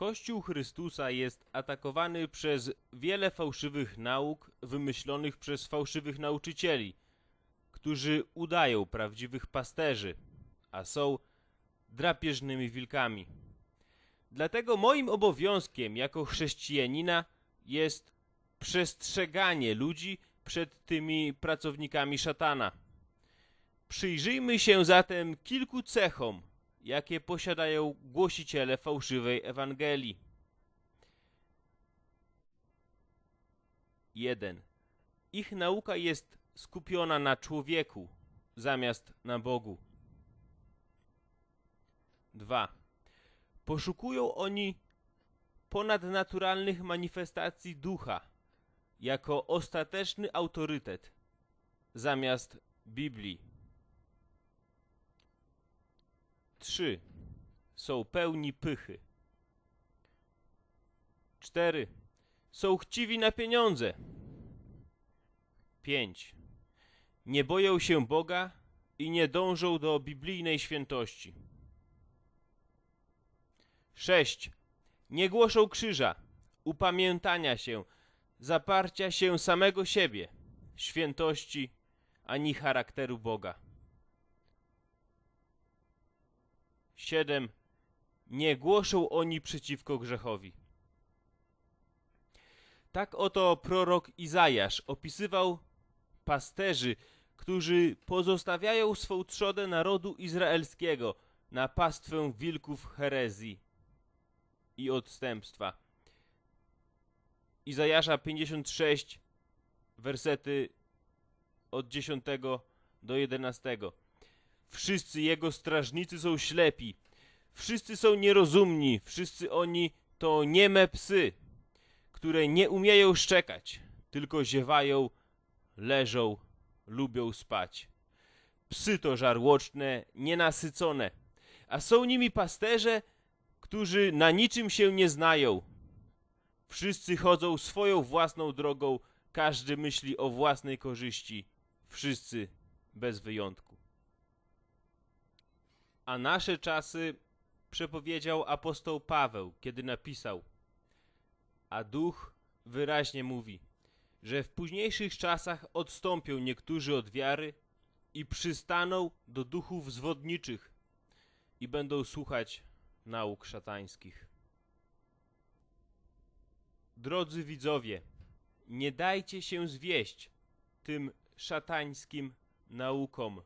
Kościół Chrystusa jest atakowany przez wiele fałszywych nauk wymyślonych przez fałszywych nauczycieli, którzy udają prawdziwych pasterzy, a są drapieżnymi wilkami. Dlatego moim obowiązkiem jako chrześcijanina jest przestrzeganie ludzi przed tymi pracownikami szatana. Przyjrzyjmy się zatem kilku cechom, jakie posiadają głosiciele fałszywej Ewangelii. 1. Ich nauka jest skupiona na człowieku zamiast na Bogu. 2. Poszukują oni ponadnaturalnych manifestacji ducha jako ostateczny autorytet zamiast Biblii. 3. Są pełni pychy. 4. Są chciwi na pieniądze. 5. Nie boją się Boga i nie dążą do biblijnej świętości. 6. Nie głoszą krzyża, upamiętania się, zaparcia się samego siebie, świętości ani charakteru Boga. 7. Nie głoszą oni przeciwko grzechowi. Tak oto prorok Izajasz opisywał pasterzy, którzy pozostawiają swą trzodę narodu izraelskiego na pastwę wilków herezji i odstępstwa. Izajasza 56, wersety od 10 do 11. Wszyscy jego strażnicy są ślepi, wszyscy są nierozumni, wszyscy oni to nieme psy, które nie umieją szczekać, tylko ziewają, leżą, lubią spać. Psy to żarłoczne, nienasycone, a są nimi pasterze, którzy na niczym się nie znają. Wszyscy chodzą swoją własną drogą, każdy myśli o własnej korzyści, wszyscy bez wyjątku. A nasze czasy przepowiedział apostoł Paweł, kiedy napisał: A duch wyraźnie mówi, że w późniejszych czasach odstąpią niektórzy od wiary i przystaną do duchów zwodniczych i będą słuchać nauk szatańskich. Drodzy widzowie, nie dajcie się zwieść tym szatańskim naukom.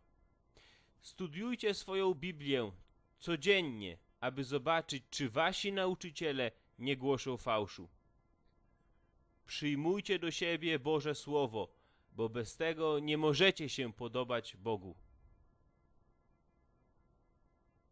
Studiujcie swoją Biblię codziennie, aby zobaczyć, czy wasi nauczyciele nie głoszą fałszu. Przyjmujcie do siebie Boże Słowo, bo bez tego nie możecie się podobać Bogu.